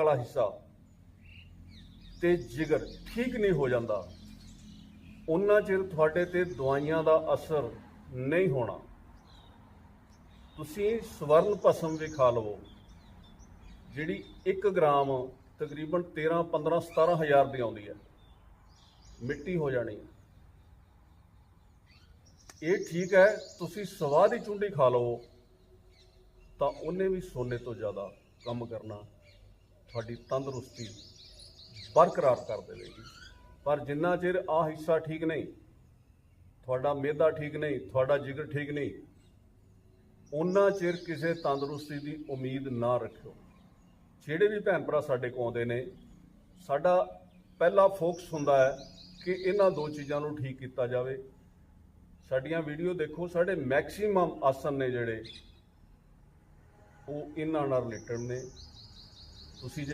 ਵਾਲਾ ਹਿੱਸਾ ਤੇ ਜਿਗਰ ਠੀਕ ਨਹੀਂ ਹੋ ਜਾਂਦਾ ਉਹਨਾਂ ਚਿਰ ਤੁਹਾਡੇ ਤੇ ਦਵਾਈਆਂ ਦਾ ਅਸਰ ਨਹੀਂ ਹੋਣਾ। ਤੁਸੀਂ ਸਵਰਨ ਭਸਮ ਵੀ ਖਾ ਲਵੋ, ਜਿਹੜੀ 1 ਗ੍ਰਾਮ ਤਕਰੀਬਨ 13 15 17 ਹਜ਼ਾਰ ਦੀ ਆਉਂਦੀ ਹੈ। ਮਿੱਟੀ ਹੋ ਜਾਣੀ ਇਹ ਠੀਕ ਹੈ, ਤੁਸੀਂ ਸਵਾਹ ਦੀ ਚੁੰਡੀ ਖਾ ਲਵੋ, ਤਾਂ ਉਹਨੇ ਵੀ ਸੋਨੇ ਤੋਂ ਜ਼ਿਆਦਾ ਕੰਮ ਕਰਨਾ ਤੁਹਾਡੀ ਤੰਦਰੁਸਤੀ ਬਰਕਰਾਰ ਕਰ ਦੇਵੇਗੀ। ਪਰ ਜਿੰਨਾ ਚਿਰ ਆ ਹਿੱਸਾ ਠੀਕ ਨਹੀਂ, ਤੁਹਾਡਾ ਮਿਹਦਾ ਠੀਕ ਨਹੀਂ, ਤੁਹਾਡਾ ਜਿਗਰ ਠੀਕ ਨਹੀਂ ਉਹਨਾਂ ਚਿਰ ਕਿਸੇ ਤੰਦਰੁਸਤੀ ਦੀ ਉਮੀਦ ਨਾ ਰੱਖਿਓ। ਜਿਹੜੇ ਵੀ ਭੈਣ ਭਰਾ ਸਾਡੇ ਕੋਲ ਆਉਂਦੇ ਨੇ, ਸਾਡਾ ਪਹਿਲਾ ਫੋਕਸ ਹੁੰਦਾ ਹੈ ਕਿ ਇਹਨਾਂ ਦੋ ਚੀਜ਼ਾਂ ਨੂੰ ਠੀਕ ਕੀਤਾ ਜਾਵੇ। ਸਾਡੀਆਂ ਵੀਡੀਓ ਦੇਖੋ, ਸਾਡੇ ਮੈਕਸਿਮਮ ਆਸਨ ਨੇ ਜਿਹੜੇ, ਉਹ ਇਹਨਾਂ ਨਾਲ ਰਿਲੇਟਡ ਨੇ। ਤੁਸੀਂ ਜੇ